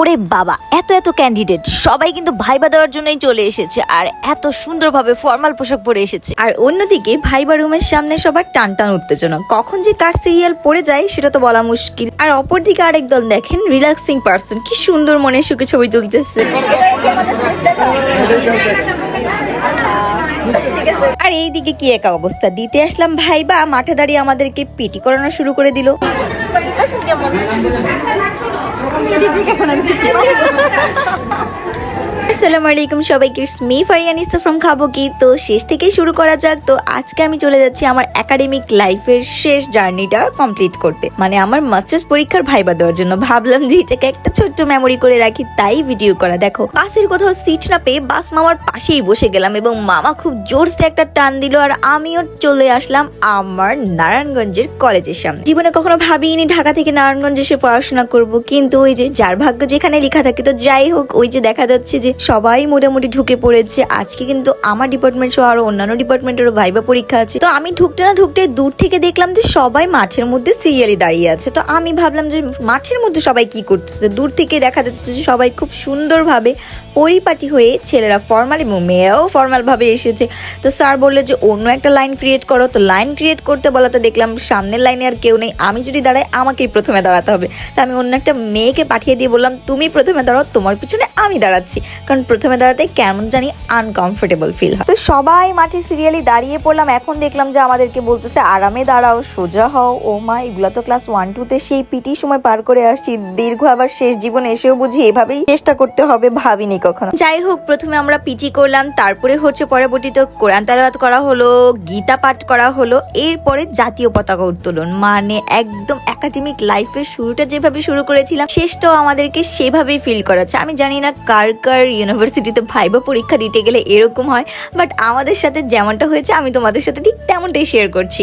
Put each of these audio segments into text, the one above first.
ওরে বাবা, এত এত ক্যান্ডিডেট সবাই কিন্তু ভাইবা দেওয়ার জন্যই চলে এসেছে আর এত সুন্দরভাবে ফর্মাল পোশাক পরে এসেছে। আর অন্যদিকে ভাইবা রুমের সামনে সবার টান টান উত্তেজনা, কখন যে কার সিরিয়াল পড়ে যায় সেটা তো বলা মুশকিল। আর অপরদিকে আরেক দল দেখেন রিল্যাক্সিং পার্সন কি সুন্দর মনে সুখে ছবি তুলতেছে। আর এইদিকে কি একা অবস্থা? দিতে আসলাম ভাইবা, মাঠে দাঁড়িয়ে আমাদেরকে পিটি করানো শুরু করে দিল। Ele diga que eu. আসসালামু আলাইকুম, সবাইকে ইটস মি ফারিয়ানিসা ফ্রম খাব কি? তো শেষ থেকে শুরু করা যাক। তো আজকে আমি চলে যাচ্ছি আমার একাডেমিক লাইফের শেষ জার্নিটা কমপ্লিট করতে। মানে আমার মাস্টার্স পরীক্ষার ভাইবা দেওয়ার জন্য ভাবলাম যে এটাকে একটা ছোট্ট মেমোরি করে রাখি, তাই ভিডিও করা। দেখো, বাসের কোথাও সিট না পেয়ে বাস মামার পাশেই বসে গেলাম এবং মামা খুব জোরসে একটা টান দিল আর আমিও চলে আসলাম আমার নারায়ণগঞ্জের কলেজের সামনে। জীবনে কখনো ভাবিনি ঢাকা থেকে নারায়ণগঞ্জ এসে পড়াশোনা করব, কিন্তু ওই যে যার ভাগ্য যেখানে লেখা থাকে, তো যাই হোক, ওই যে দেখা যাচ্ছে যে সবাই মোটামুটি ঢুকে পড়েছে। আজকে কিন্তু আমার ডিপার্টমেন্ট সহ আরও অন্যান্য ডিপার্টমেন্টেরও ভাইবা পরীক্ষা আছে। তো আমি ঢুকতে না ঢুকতে দূর থেকে দেখলাম যে সবাই মাঠের মধ্যে সিরিয়ালি দাঁড়িয়ে আছে। তো আমি ভাবলাম যে মাঠের মধ্যে সবাই কি করতেছে? দূর থেকে দেখা যাচ্ছে যে সবাই খুব সুন্দরভাবে পরিপাটি হয়ে ছেলেরা ফর্মাল এবং মেয়েরাও ফর্মাল ভাবে এসেছে। তো স্যার বলল যে অন্য একটা লাইন ক্রিয়েট করো। তো লাইন ক্রিয়েট করতে বলাতে দেখলাম সামনের লাইনে আর কেউ নেই। আমি যদি দাঁড়াই, আমাকেই প্রথমে দাঁড়াতে হবে। তো আমি অন্য একটা মেয়েকে পাঠিয়ে দিয়ে বললাম, তুমি প্রথমে দাঁড়াও, তোমার পিছনে আমি দাঁড়াচ্ছি। কারণ প্রথমে দাঁড়াতে কেমন জানি আনকমফোর্টেবল ফিল হয়। তো সবাই মাঠে সিরিয়ালি দাঁড়িয়ে পড়লাম, এখন দেখলাম যে আমাদেরকে বলতেছে, আরামে দাঁড়াও, সোজা হও। ও মা, এগুলো তো ক্লাস ওয়ান টুতে সেই পিটি সময় পার করে আসছি, দীর্ঘ আবার শেষ জীবন এসেও বুঝি এভাবেই চেষ্টা করতে হবে ভাবিনি কখনো। যাই হোক, প্রথমে আমরা পিটি করলাম, তারপরে হচ্ছে পরবর্তীতে কোরআন তালাবাত করা হলো, গীতা পাঠ করা হলো, এরপরে জাতীয় পতাকা উত্তোলন। মানে একদম একাডেমিক লাইফের শুরুটা যেভাবে শুরু করেছিলাম, শেষটাও আমাদেরকে সেভাবেই ফিল করাচ্ছে। আমি জানি না কার কার ইউনিভার্সিটিতে ভাইবা পরীক্ষা দিতে গেলে এরকম হয় বাট আমাদের সাথে যেমনটা হয়েছে, আমি তোমাদের সাথে ঠিক তেমনটাই শেয়ার করছি।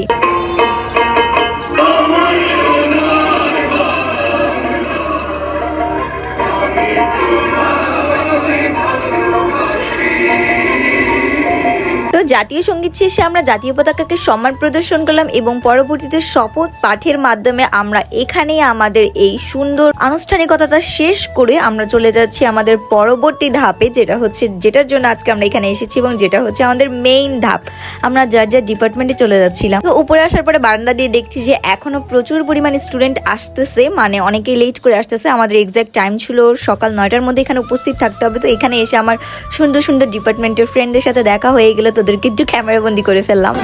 জাতীয় সংগীত শেষে আমরা জাতীয় পতাকাকে সম্মান প্রদর্শন করলাম এবং পরবর্তীতে শপথ পাঠের মাধ্যমে আমরা এখানেই আমাদের এই সুন্দর আনুষ্ঠানিকতাটা শেষ করে আমরা চলে যাচ্ছি আমাদের পরবর্তী ধাপে, যেটা হচ্ছে, যেটার জন্য আজকে আমরা এখানে এসেছি এবং যেটা হচ্ছে আমাদের মেইন ধাপ। আমরা যার যার ডিপার্টমেন্টে চলে যাচ্ছিলাম। তো উপরে আসার পরে বারান্দা দিয়ে দেখছি যে এখনও প্রচুর পরিমাণে স্টুডেন্ট আসতেছে মানে অনেকেই লেট করে আসতেছে। আমাদের এক্সাক্ট টাইম ছিল সকাল নয়টার মধ্যে এখানে উপস্থিত থাকতে হবে। তো এখানে এসে আমার সুন্দর সুন্দর ডিপার্টমেন্টের ফ্রেন্ডদের সাথে দেখা হয়ে গেলো। একটু ক্যামেরা বন্দি করে ফেললাম।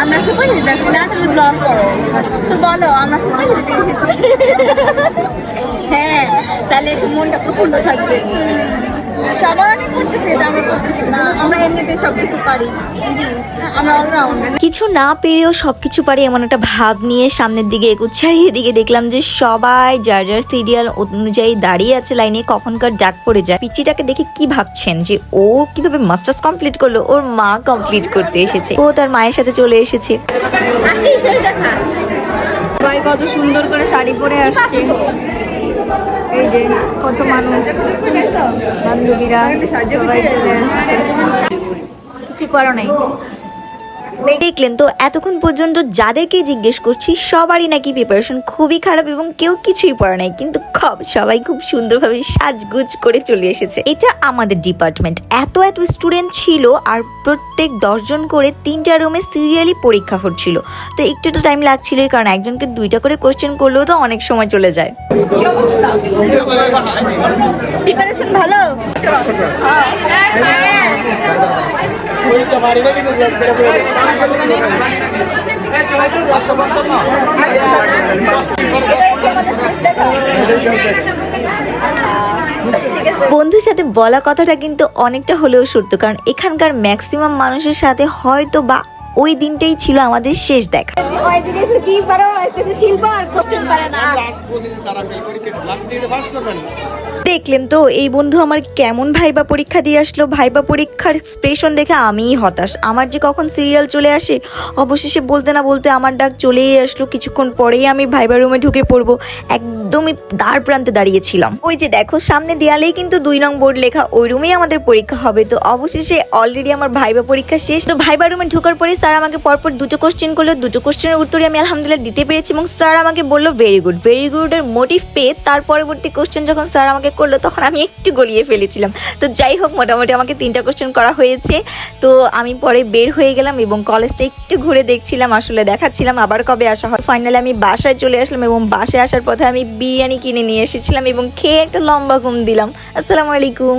আমরা সুপার হিট আসছি না তুমি ব্লগ করো। তো বলো আমরা সুপার হিট এসেছি। হ্যাঁ তাহলে একটু মনটা প্রফুল্ল থাকবে। সবাই অনেক করতেছে এটা আমরা করতেছি না। আমরা সব কিছু পারি। জি আমরা অলরাউন্ডার কিছু না পেরেও সবকিছু পারে এমন একটা ভাব নিয়ে সামনের দিকে এগুচ্ছে। আর এদিকে দেখলাম যে সবাই যার যার সিরিয়াল অনুযায়ী দাঁড়িয়ে আছে লাইনে কখনকার ডাক পড়ে যায়। পিচিটাকে দেখে কি ভাবছেন? যে ও কীভাবে মাস্টার্স কমপ্লিট করল? ওর মা কমপ্লিট করতে এসেছে। ও তার মায়ের সাথে চলে এসেছে। কত সুন্দর করে শাড়ি পরে আসছে। এই যে। কত মানুষ? বান্ধবীরা সবাই চলে কিছু করো নাই। দেখলেন তো এতক্ষণ পর্যন্ত যাদেরকে জিজ্ঞেস করছি, সবারই নাকি প্রিপারেশন খুবই খারাপ এবং কেউ কিছুই পড়ে নাই। কিন্তু খব, সবাই খুব সুন্দরভাবে সাজগুজ করে চলে এসেছে। এটা আমাদের ডিপার্টমেন্ট এত এত স্টুডেন্ট ছিল আর প্রত্যেক দশজন করে তিনটা রুমে সিরিয়ালি পরীক্ষা হচ্ছিল। তো একটু তো টাইম লাগছিলই কারণ একজনকে দুইটা করে কোশ্চেন করলেও তো অনেক সময় চলে যায়। ভালো? বন্ধুর সাথে বলা কথাটা কিন্তু অনেকটা হলেও সত্য, কারণ এখানকার ম্যাক্সিমাম মানুষের সাথে হয়তো বা ওই দিনটাই ছিল আমাদের শেষ দেখা। দেখলেন তো, এই বন্ধু আমার কেমন ভাইবা পরীক্ষা দিয়ে আসলো? ভাইবা পরীক্ষার এক্সপ্রেশন দেখে আমিই হতাশ। আমার যে কখন সিরিয়াল চলে আসে, অবশেষে বলতে না বলতে আমার ডাক চলেই আসলো। কিছুক্ষণ পরেই আমি ভাইবা রুমে ঢুকে পড়ব। একদমই দ্বার প্রান্তে দাঁড়িয়েছিলাম। ওই যে দেখো, সামনে দেয়ালেই কিন্তু দুই নং বোর্ড লেখা, ওই রুমেই আমাদের পরীক্ষা হবে। তো অবশেষে অলরেডি আমার ভাইবা পরীক্ষা শেষ। তো ভাইবা রুমে ঢোকার পরে স্যার আমাকে পরপর দুটো কোশ্চেন করল, দুটো কোশ্চেনের উত্তরে আমি আলহামদুলিল্লাহ দিতে পেরেছি এবং স্যার আমাকে বলল ভেরি গুড ভেরি গুডের মোটিভ পেয়ে তার পরবর্তী কোশ্চেন যখন স্যার আমাকে করল, তখন আমি একটু গলিয়ে ফেলেছিলাম। তো যাই হোক, মোটামুটি আমাকে তিনটা কোশ্চেন করা হয়েছে। তো আমি পরে বের হয়ে গেলাম এবং কলেজটা একটু ঘুরে দেখছিলাম, আসলে দেখাচ্ছিলাম আবার কবে আসা হয়। ফাইনালি আমি বাসায় চলে আসলাম এবং বাসায় আসার পথে আমি বিরিয়ানি কিনে নিয়ে এসেছিলাম এবং খেয়ে একটা লম্বা ঘুম দিলাম। আসসালামু আলাইকুম।